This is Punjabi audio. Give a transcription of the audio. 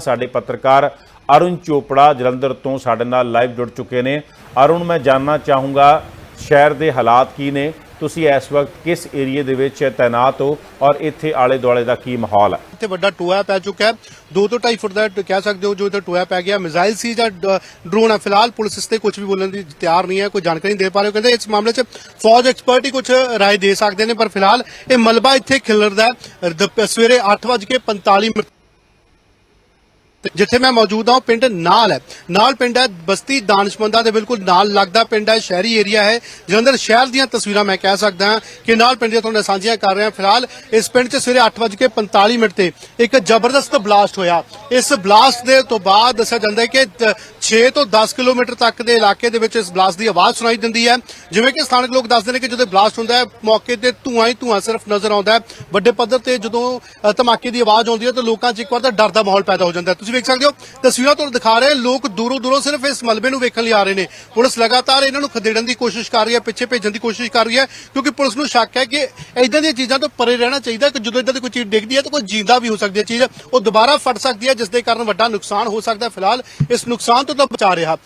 ਸਾਡੇ ਪੱਤਰਕਾਰ ਅਰੁਣ ਚੋਪੜਾ ਜਲੰਧਰ ਤੋਂ ਸਾਡੇ ਨਾਲ ਲਾਈਵ ਜੁੜ ਚੁੱਕੇ ਨੇ। ਅਰੁਣ, ਮੈਂ ਜਾਨਣਾ ਚਾਹੂੰਗਾ ਸ਼ਹਿਰ ਦੇ ਹਾਲਾਤ ਕੀ ਨੇ? ਤੁਸੀਂ ਇਸ ਵਕਤ ਕਿਸ ਏਰੀਏ ਦੇ ਵਿੱਚ ਤਾਇਨਾਤ ਹੋ ਔਰ ਇੱਥੇ ਆਲੇ ਦੁਆਲੇ ਦਾ ਕੀ ਮਾਹੌਲ ਹੈ? ਇੱਥੇ ਵੱਡਾ ਟੋਆ ਪੈ ਚੁੱਕਾ ਹੈ। 2 ਤੋਂ 2.5 ਫੁੱਟ ਦਾ ਕਹਿ ਸਕਦੇ ਹੋ ਜੋ ਇੱਥੇ ਟੋਆ ਪੈ ਗਿਆ। ਮਿਜ਼ਾਈਲ ਸੀ ਜਾਂ ਡਰੋਨ ਹੈ। ਫਿਲਹਾਲ ਪੁਲਿਸ ਇਸ ਤੇ ਕੁਝ ਵੀ ਬੋਲਣ ਦੀ ਤਿਆਰ ਨਹੀਂ ਹੈ। ਕੋਈ ਜਾਣਕਾਰੀ ਦੇ ਪਾ ਰਹੇ ਉਹ ਕਹਿੰਦੇ ਇਸ ਮਾਮਲੇ 'ਚ ਫੌਜ ਐਕਸਪਰਟ ਹੀ ਕੁਝ ਰਾਏ ਦੇ ਸਕਦੇ ਨੇ। ਪਰ ਫਿਲਹਾਲ ਇਹ ਮਲਬਾ ਇੱਥੇ ਖਿਲਰਦਾ ਹੈ। ਦ- ਸਵੇਰੇ 8:45 ਮਿੰਟ ਤੇ ਜਿੱਥੇ ਮੈਂ ਮੌਜੂਦ ਹਾਂ, ਉਹ ਪਿੰਡ ਨਾਲ ਹੈ। ਨਾਲ ਪਿੰਡ ਹੈ ਬਸਤੀ ਦਾਨਸ਼ਮੰਦਾ ਦੇ ਬਿਲਕੁਲ ਨਾਲ ਲੱਗਦਾ ਪਿੰਡ ਹੈ, ਸ਼ਹਿਰੀ ਏਰੀਆ ਹੈ। ਜਲੰਧਰ ਸ਼ਹਿਰ ਦੀਆਂ ਤਸਵੀਰਾਂ ਮੈਂ ਕਹਿ ਸਕਦਾ ਹਾਂ ਕਿ ਨਾਲ ਪਿੰਡ ਦੀਆਂ ਤੁਹਾਨੂੰ ਸਾਂਝੀਆਂ ਕਰ ਰਿਹਾ। ਫਿਲਹਾਲ ਇਸ ਪਿੰਡ 'ਚ ਸਵੇਰੇ 8:45 ਮਿੰਟ ਤੇ ਇੱਕ ਜ਼ਬਰਦਸਤ ਬਲਾਸਟ ਹੋਇਆ। ਇਸ ਬਲਾਸਟ ਦੇ ਤੋਂ ਬਾਅਦ ਦੱਸਿਆ ਜਾਂਦਾ ਹੈ ਕਿ ਤ- 6 ਤੋਂ 10 ਕਿਲੋਮੀਟਰ ਤੱਕ ਦੇ ਇਲਾਕੇ ਦੇ ਵਿੱਚ ਇਸ ਬਲਾਸਟ ਦੀ ਆਵਾਜ਼ ਸੁਣਾਈ ਦਿੰਦੀ ਹੈ। ਜਿਵੇਂ ਕਿ ਸਥਾਨਕ ਲੋਕ ਦੱਸਦੇ ਨੇ ਕਿ ਜਦੋਂ ਬਲਾਸਟ ਹੁੰਦਾ ਹੈ, ਮੌਕੇ ਤੇ ਧੂਆਂ ਹੀ ਧੂਆਂ ਸਿਰਫ ਨਜ਼ਰ ਆਉਂਦਾ ਹੈ। ਵੱਡੇ ਪੱਧਰ ਤੇ ਜਦੋਂ ਧਮਾਕੇ ਦੀ ਆਵਾਜ਼ ਆਉਂਦੀ ਹੈ, ਤਾਂ ਲੋਕਾਂ 'ਚ ਇੱਕ ਵਾਰ ਤਾਂ ਡਰ ਦਾ ਮਾਹੌਲ ਪੈਦਾ ਹੋ ਜਾਂਦਾ ਹੈ। ਤੁਸੀਂ ਵੇਖ ਸਕਦੇ ਹੋ। ਤਸਵੀਰਾਂ ਤੁਹਾਨੂੰ ਦਿਖਾ ਰਹੇ ਲੋਕ ਦੂਰੋਂ ਦੂਰੋਂ ਸਿਰਫ ਇਸ ਮਲਬੇ ਨੂੰ ਵੇਖਣ ਲਈ ਆ ਰਹੇ ਨੇ। ਪੁਲਿਸ ਲਗਾਤਾਰ ਇਹਨਾਂ ਨੂੰ ਖਦੇੜਨ ਦੀ ਕੋਸ਼ਿਸ਼ ਕਰ ਰਹੀ ਹੈ, ਪਿੱਛੇ ਭੇਜਣ ਦੀ ਕੋਸ਼ਿਸ਼ ਕਰ ਰਹੀ ਹੈ, ਕਿਉਂਕਿ ਪੁਲਿਸ ਨੂੰ ਸ਼ੱਕ ਹੈ ਕਿ ਇਦਾਂ ਦੀਆਂ ਚੀਜ਼ਾਂ ਤੋਂ ਪਰੇ ਰਹਿਣਾ ਚਾਹੀਦਾ ਕਿ ਜਦੋਂ ਇਦਾਂ ਦੀ ਕੋਈ ਚੀਜ਼ ਡਿੱਗਦੀ ਹੈ ਤਾਂ ਕੋਈ ਜਿੰਦਾ ਵੀ ਹੋ ਸਕਦੀ ਹੈ। ਚੀਜ਼ ਉਹ ਦੁਬਾਰਾ ਫਟ ਸਕਦੀ ਹੈ, ਜਿਸ ਦੇ ਕਾਰਨ ਵੱਡਾ ਨੁਕਸਾਨ ਹੋ ਸਕਦਾ ਫਿਲਹਾਲ ਇਸ ਨੁਕਸਾਨ ਤੋਂ ਤਾਂ ਬਚਾ ਰਿਹਾ।